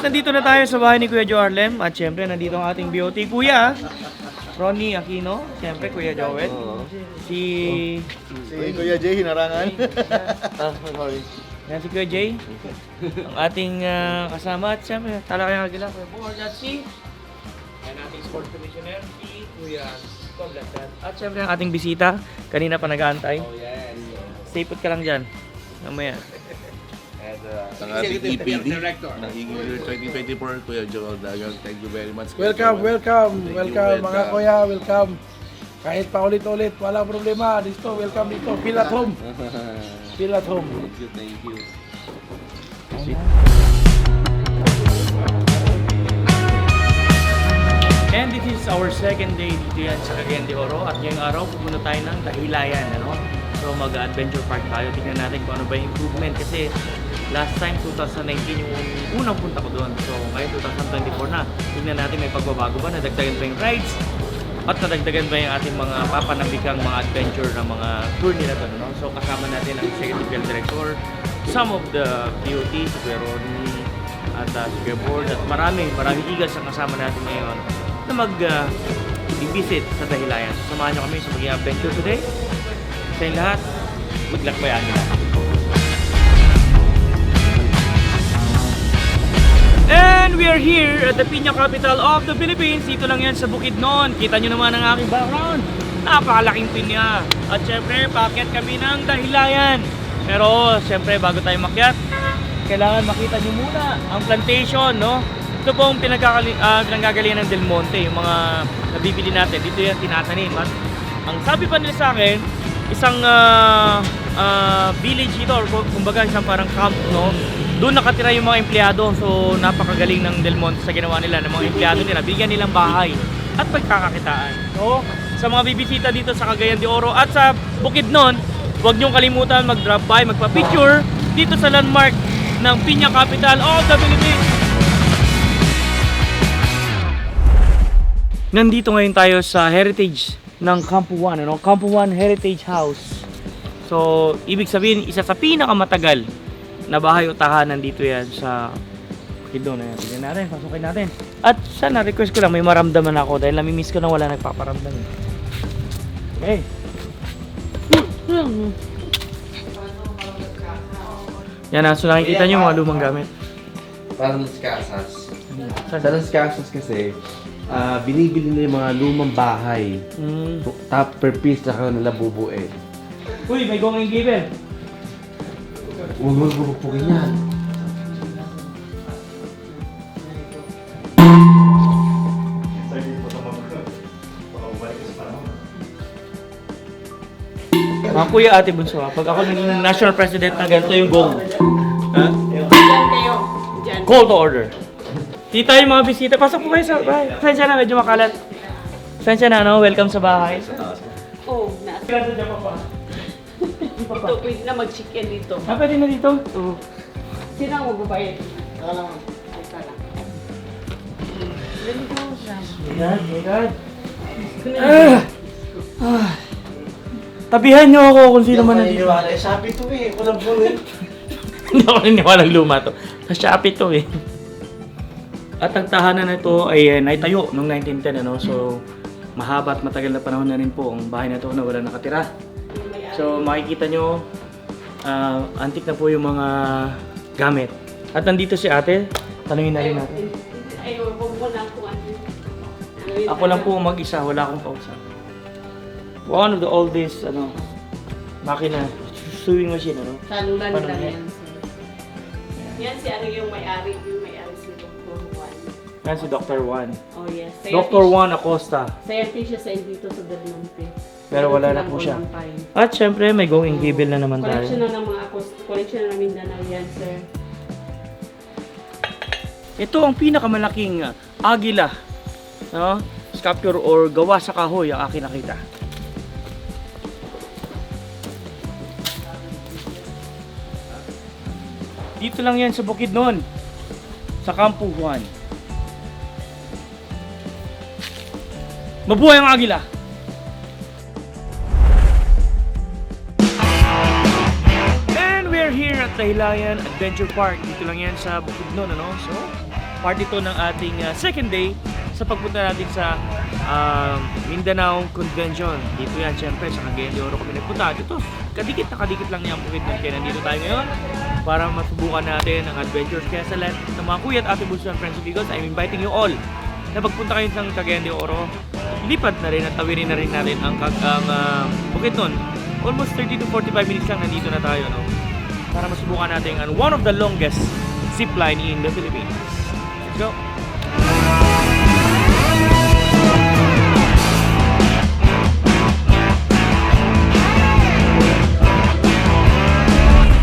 At nandito na tayo sa bahay ni Kuya Joe Arlem. At syempre, nandito ang ating BOT Kuya. Ronnie Aquino. Syempre, Kuya Joel. Si... Si Kuya Jay, hinarangan. Ah, sorry. Yan si Kuya Jay. ang ating ah, kasama. At syempre, talakay agila. Kuya Board at si... Yan ating sports commissioner. Si Kuya Tom Lactan. At syempre, ang ating bisita. Kanina pa nag-aantay. Oh, yes. Stay put ka lang dyan. Mamaya. Uh, Ang ating EPD ng English 2024, Kuya Joel Dagang. Thank you very much. Kuya Welcome, Joel. welcome, Thank you, welcome mga welcome. kuya, welcome. Kahit pa ulit-ulit, walang problema. Dito, welcome dito. Feel at home. Feel at home. thank you, thank you. And this is our second day dito yan sa Cagayan de Oro at ngayong araw pupunta tayo ng Dahilayan ano? So mag-adventure park tayo, tingnan natin kung ano ba yung improvement kasi last time 2019 yung unang punta ko doon so ngayon 2024 na tingnan natin may pagbabago ba, nadagdagan pa yung rides at nadagdagan ba yung ating mga papanabikang mga adventure na mga tour nila doon no? so kasama natin ang Executive Director some of the POT, si Ronnie at uh, si Board at marami, maraming igas ang kasama natin ngayon na mag uh, visit sa Dahilayan. So, samahan nyo kami sa maging adventure today. Sa lahat, maglakbayan nila. And we are here at the Piña capital of the Philippines. Dito lang yan sa Bukidnon. Kita nyo naman ang aking background. Napakalaking pinya. At syempre, paakyat kami ng Dahilayan. Pero syempre, bago tayo makyat, kailangan makita nyo muna ang plantation, no? Ito po ang pinagkakali, ah, pinanggagalingan ng Del Monte, yung mga nabibili natin. Dito yan tinatanim. At ang sabi pa nila sa akin, isang ah, ah, village ito, or kumbaga isang parang camp, no? Doon nakatira yung mga empleyado. So, napakagaling ng Del Monte sa ginawa nila ng mga empleyado nila. Bigyan nilang bahay at pagkakakitaan. So, sa mga bibisita dito sa Cagayan de Oro at sa Bukidnon, huwag niyong kalimutan mag-drop by, magpa-picture dito sa landmark ng Piña Capital of the Philippines. Nandito ngayon tayo sa heritage ng Campo 1, ano? Campo 1 Heritage House. So, ibig sabihin, isa sa pinakamatagal na bahay o tahanan dito yan sa Kido na yan. Tignan natin, pasukin natin. At sana, request ko lang, may maramdaman ako dahil namimiss ko na wala nagpaparamdam. Okay. Yan na, so nakikita nyo mga lumang gamit. Parang Las Casas. Saan? Sa Las Casas kasi, ah, binibili nila yung mga lumang bahay. Mm. Top per piece na kaya nila bubuin. Uy, may gonging given. Huwag mo bubupukin yan. Mga kuya ate bunso ha, pag ako naging national president na ganito yung goal. Ha? Diyan kayo. Diyan. Call to order. Tita yung mga bisita, pasok po kayo sa bahay. Sensya na, medyo makalat. Sensya na, no? Welcome sa bahay. Oh, na. Kailan dyan pa pa? Ito, pwede na mag-chicken dito. Ah, pwede na dito? Oo. Sino ang magbabayad? Ikaw lang. Ikaw lang. Dali ko siya. God, my God. Ah! Ah! Tabihan niyo ako kung sino man nandito. Eh, sabi to eh. Walang buhay. Hindi ako naniniwalang luma to. Sa Shopee to eh. At ang tahanan na ito ay eh, naitayo noong 1910 ano. So mahaba at matagal na panahon na rin po ang bahay na ito na wala nakatira. So makikita nyo ah, antik na po yung mga gamit. At nandito si ate. Tanungin na rin natin. Ay, huwag mo lang kung ano. Ako lang po mag-isa, wala akong kausap. One of the oldest ano makina sewing machine ano. Salulan lang yan? yan. si ano yung may-ari, yung may-ari si Dr. Juan. Yan si Dr. Juan. Oh yes. Dr. Juan Acosta. Sayang siya sa dito sa Delmonte. Pero wala na po siya. At syempre may going gibil na naman Collection tayo. na ng mga collection na ng Mindanao yan, sir. Ito ang pinakamalaking agila. No? Sculpture or gawa sa kahoy ang akin nakita. Dito lang yan sa Bukidnon. Sa Campo Juan. Mabuhay ang agila! Dahilayan Adventure Park. Dito lang yan sa Bukidnon, ano? So, part ito ng ating uh, second day sa pagpunta natin sa um, Mindanao Convention. Dito yan, syempre, sa Cagayan de Oro kami nagpunta. Dito, kadikit na kadikit lang yung bukid nun. Kaya nandito tayo ngayon para masubukan natin ang adventures. Kaya sa lahat ng mga kuya at ate Bulso and Friends of Eagles, I'm inviting you all na pagpunta kayo sa Cagayan de Oro, lipat na rin at tawirin na rin natin ang, ang ah, bukid nun. Almost 30 to 45 minutes lang nandito na tayo, no? Para masubukan natin ang one of the longest zip line in the Philippines. Let's go!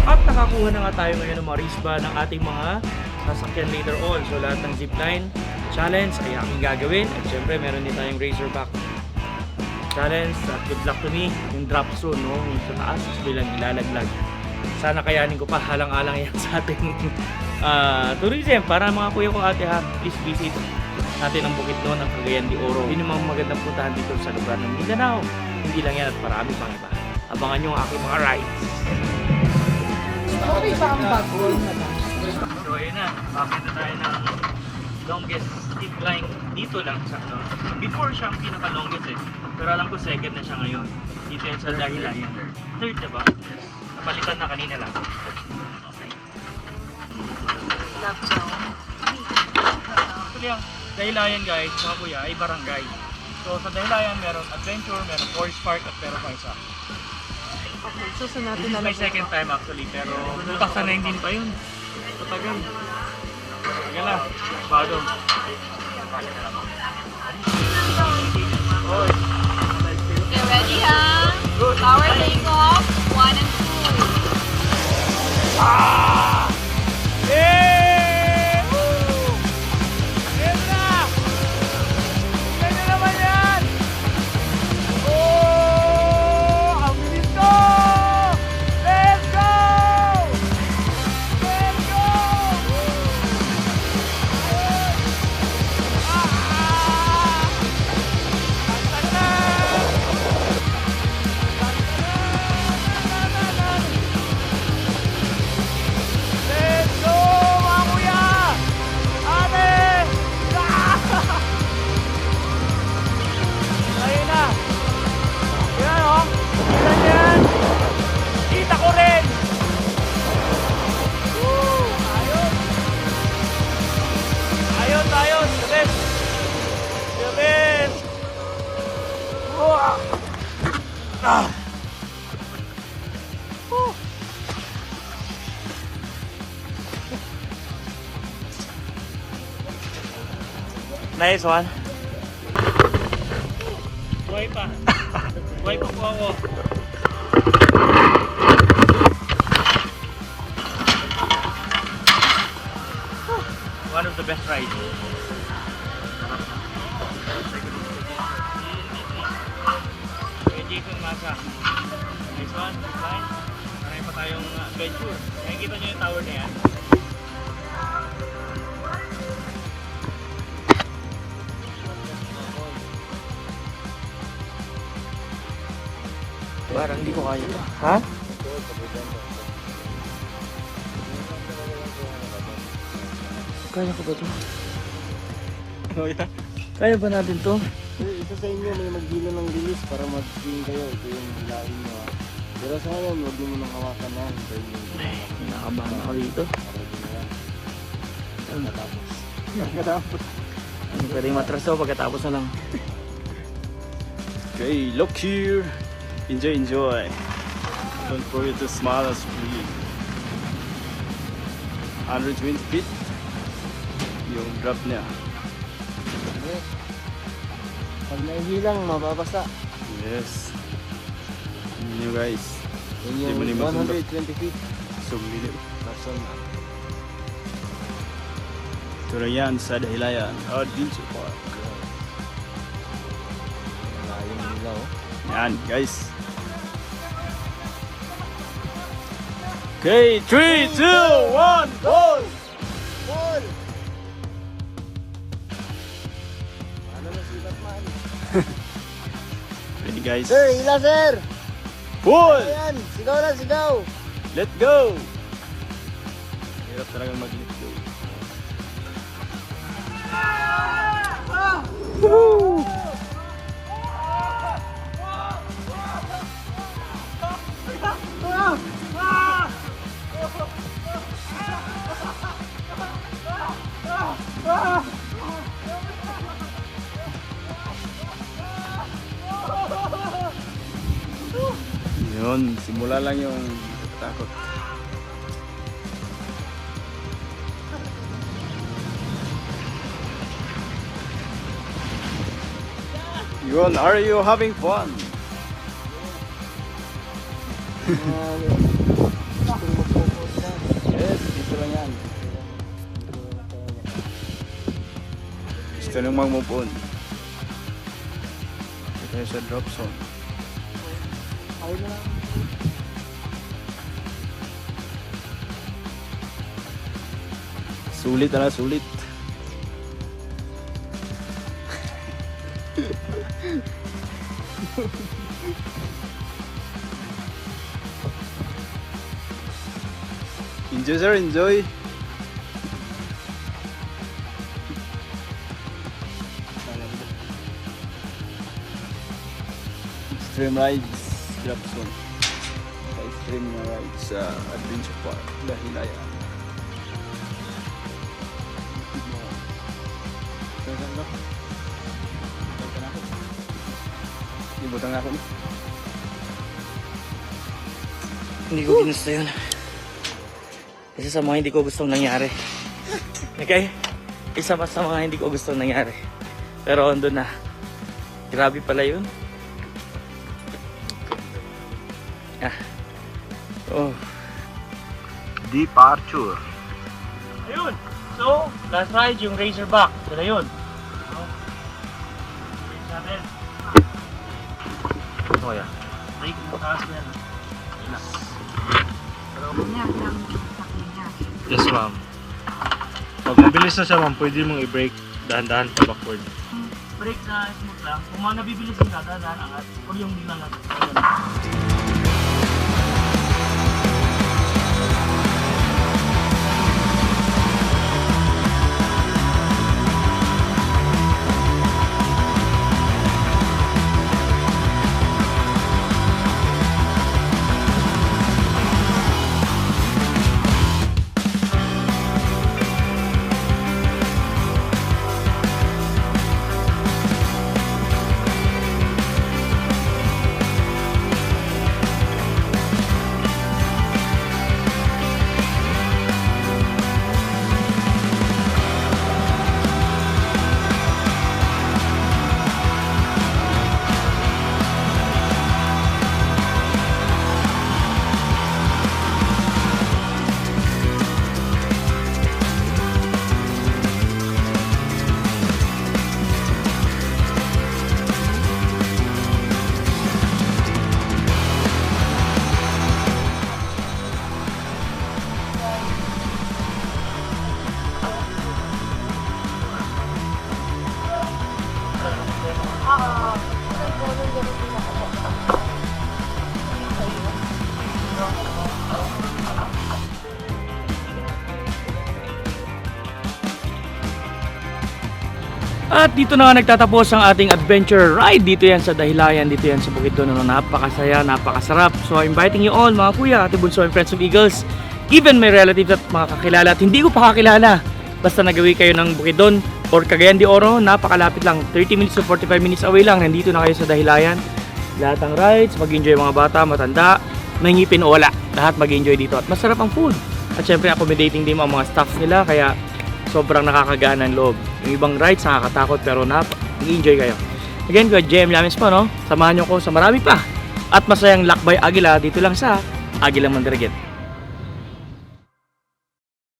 At nakakuha na nga tayo ngayon ng mga risba ng ating mga sasakyan later on. So lahat ng zipline challenge ay aking gagawin. At syempre meron din tayong Razorback challenge. At good luck to me. Yung drop zone, no? Yung sa taas, bilang ilalaglag. Sana kayanin ko pa. Halang-alang yan sa ating ah, tourism. Para mga kuya ko ate ha, please visit natin ang bukid doon, ang Cagayan de Oro. Yun yung mga magandang puntahan dito sa lugar ng Mindanao. Hindi lang yan at marami pang iba. Abangan nyo ang aking mga rides. Okay ba ang bago? So ayun na, bakit na tayo ng longest zip line dito lang sa ano. Before siya ang pinaka-longest eh. Pero alam ko second na siya ngayon. Dito yan sa Dahilayan. Third na ba? Yes. Napalitan na kanina lang. Okay. Actually ang Dahilayan guys, mga kuya, ay barangay. So sa Dahilayan meron adventure, meron forest park at meron pa isa. Okay, susunod This is na my second time actually, pero 2019 pa yun. Patagal. Tagal na. Bago. Okay, ready ha? Power take off. One and two. Eh! Nice one. Buhay pa. Buhay pa po ako. One of the best rides. Jason Masa. Nice one. Fine. Marami pa tayong uh, adventure. Nakikita nyo yung tower na yan. Parang hindi ko kaya. Ha? Kaya ko ba to? Kaya ba natin to? Isa sa inyo may magdila ng bilis para mag-swing kayo. Ito yung hilain nyo. Pero sa ngayon, huwag mo nang hawakan na. Ay, kinakabahan ako dito. Pagkatapos. Pagkatapos. Pwedeng matraso pagkatapos na lang. Okay, look here. Enjoy, enjoy. Don't forget to smile as please. 120 feet. Yung drop niya. Pag naihilang, mababasa. Yes. Yun nyo guys. Yun yung mo ni matunda. 120 feet. Sumili. Person. Ito na yan sa Dahilayan. Adventure Park. Yan guys. Okay, 3, 2, 1, go! Paul! Ano na sibat man? Ready guys? Sir, hila sir! Pull! Ayan, sigaw lang, sigaw! Let go! Hirap talaga mag-let go. Yun, simula lang yung takot. Yun, are you having fun? Gusto nang mag-move on. Ito tayo sa drop zone. Sulit na sulit. enjoy sir, enjoy. Extreme rides, drop zone. Sa extreme na rides sa Adventure Park, ka? Saan ako? Ibutang ako ni. Hindi ko ginusto yun. Isa sa mga hindi ko gustong nangyari. Okay? Isa pa sa mga hindi ko gustong nangyari. Pero andun na. Grabe pala yun. Ah. Oh. Departure. Ayun. So, last ride yung Razorback. Na yun. No? Race natin. Ito kaya. Brake mo taas mo yan. Relax. Yes, ma'am. Pag mabilis na siya ma'am, pwede mong i-brake dahan-dahan pa backward. Brake na smooth lang. Kung mga nabibilis yung dadaan, angat. O yung biglang natin. At dito na nga nagtatapos ang ating adventure ride. Dito yan sa Dahilayan, dito yan sa Bukidnon. Ano, napakasaya, napakasarap. So I'm inviting you all, mga kuya, ate bunso and friends of Eagles. Even my relatives at mga kakilala at hindi ko pa kakilala. Basta nagawi kayo ng Bukidnon or Cagayan de Oro, napakalapit lang. 30 minutes to 45 minutes away lang. Nandito na kayo sa Dahilayan. Lahat ng rides, mag-enjoy mga bata, matanda, may ngipin o wala. Lahat mag-enjoy dito. At masarap ang food. At syempre accommodating din ang mga staff nila kaya sobrang nakakagana ang loob. Yung ibang rides nakakatakot pero nap enjoy kayo. Again, ko JM Lamis po, no? Samahan nyo ko sa marami pa. At masayang lakbay Agila dito lang sa Agilang Mandiraget.